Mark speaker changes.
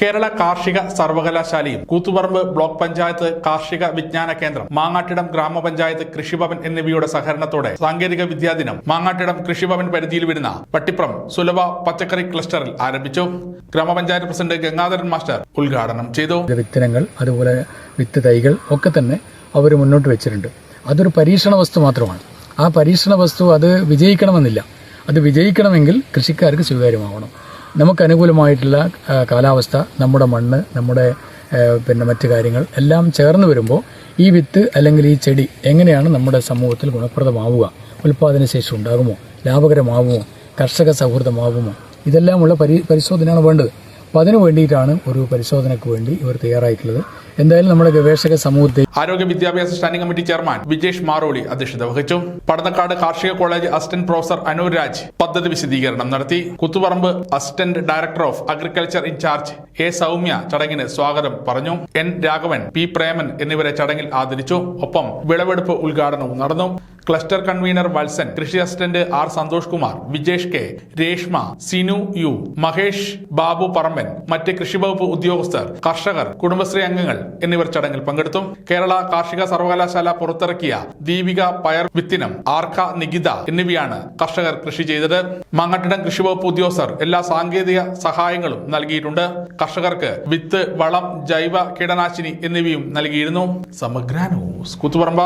Speaker 1: കേരള കാർഷിക സർവകലാശാലയും കൂത്തുപറമ്പ് ബ്ലോക്ക് പഞ്ചായത്ത് കാർഷിക വിജ്ഞാന കേന്ദ്രം മാങ്ങാട്ടിടം ഗ്രാമപഞ്ചായത്ത് കൃഷിഭവൻ എന്നിവയുടെ സഹകരണത്തോടെ സാങ്കേതിക വിദ്യാദിനം മാങ്ങാട്ടിടം കൃഷിഭവൻ പരിധിയിൽ വരുന്ന പട്ടിപ്രം സുലഭ പച്ചക്കറി ക്ലസ്റ്ററിൽ ആരംഭിച്ചു. ഗ്രാമപഞ്ചായത്ത് പ്രസിഡന്റ് ഗംഗാധരൻ മാസ്റ്റർ ഉദ്ഘാടനം ചെയ്തു.
Speaker 2: വിത്തനങ്ങൾ അതുപോലെ വിത്ത് തൈകൾ ഒക്കെ തന്നെ അവർ മുന്നോട്ട് വെച്ചിട്ടുണ്ട്. അതൊരു പരീക്ഷണ വസ്തു മാത്രമാണ്. ആ പരീക്ഷണ വസ്തു അത് വിജയിക്കണമെന്നില്ല. അത് വിജയിക്കണമെങ്കിൽ കൃഷിക്കാർക്ക് സ്വീകാര്യമാവണം. നമുക്ക് അനുകൂലമായിട്ടുള്ള കാലാവസ്ഥ നമ്മുടെ മണ്ണ് നമ്മുടെ പിന്നെ മറ്റു കാര്യങ്ങൾ എല്ലാം ചേർന്ന് വരുമ്പോൾ ഈ വിത്ത് അല്ലെങ്കിൽ ഈ ചെടി എങ്ങനെയാണ് നമ്മുടെ സമൂഹത്തിൽ ഗുണപ്രദമാവുക? ഉൽപ്പാദനശേഷി ഉണ്ടാകുമോ? ലാഭകരമാവുമോ? കർഷക സൗഹൃദമാവുമോ? ഇതെല്ലാമുള്ള പരി പരിശോധനയാണ് വേണ്ടത്. അപ്പോൾ അതിനു വേണ്ടിയിട്ടാണ് ഒരു പരിശോധനയ്ക്ക് വേണ്ടി ഇവർ തയ്യാറായിട്ടുള്ളത്. എന്തായാലും നമ്മുടെ ഗവേഷക സമൂഹത്തെ
Speaker 1: ആരോഗ്യ വിദ്യാഭ്യാസ standing committee chairman Vijesh Maroli അധ്യക്ഷത വഹിച്ചു. പടന്നക്കാട് കാർഷിക college assistant professor Anoor Raj പദ്ധതി വിശദീകരണം നടത്തി. Kuthuparamba assistant director of agriculture in charge A Soumya ചടങ്ങിന് സ്വാഗതം പറഞ്ഞു. എൻ രാഘവൻ പി പ്രേമൻ എന്നിവരെ ചടങ്ങിൽ ആദരിച്ചു. ഒപ്പം വിളവെടുപ്പ് ഉദ്ഘാടനവും നടന്നു. ക്ലസ്റ്റർ കൺവീനർ വത്സൻ കൃഷി assistant R Santhosh Kumar Vijesh K Reshma Sinu U Mahesh Babu Paramban മറ്റ് കൃഷിവകുപ്പ് ഉദ്യോഗസ്ഥർ കർഷകർ കുടുംബശ്രീ അംഗങ്ങൾ എന്നിവർ ചടങ്ങിൽ പങ്കെടുത്തു. കേരള കാർഷിക സർവകലാശാല പുറത്തിറക്കിയ ദീപിക പയർ വിത്തിനം ആർക്ക നികിത എന്നിവയാണ് കർഷകർ കൃഷി ചെയ്തത്. മാങ്ങാട്ടിടം കൃഷിവകുപ്പ് ഉദ്യോഗസ്ഥർ എല്ലാ സാങ്കേതിക സഹായങ്ങളും നൽകിയിട്ടുണ്ട്. കർഷകർക്ക് വിത്ത് വളം ജൈവ കീടനാശിനി എന്നിവയും നൽകിയിരുന്നു. സമഗ്ര ന്യൂസ് കുത്തുപറമ്പ.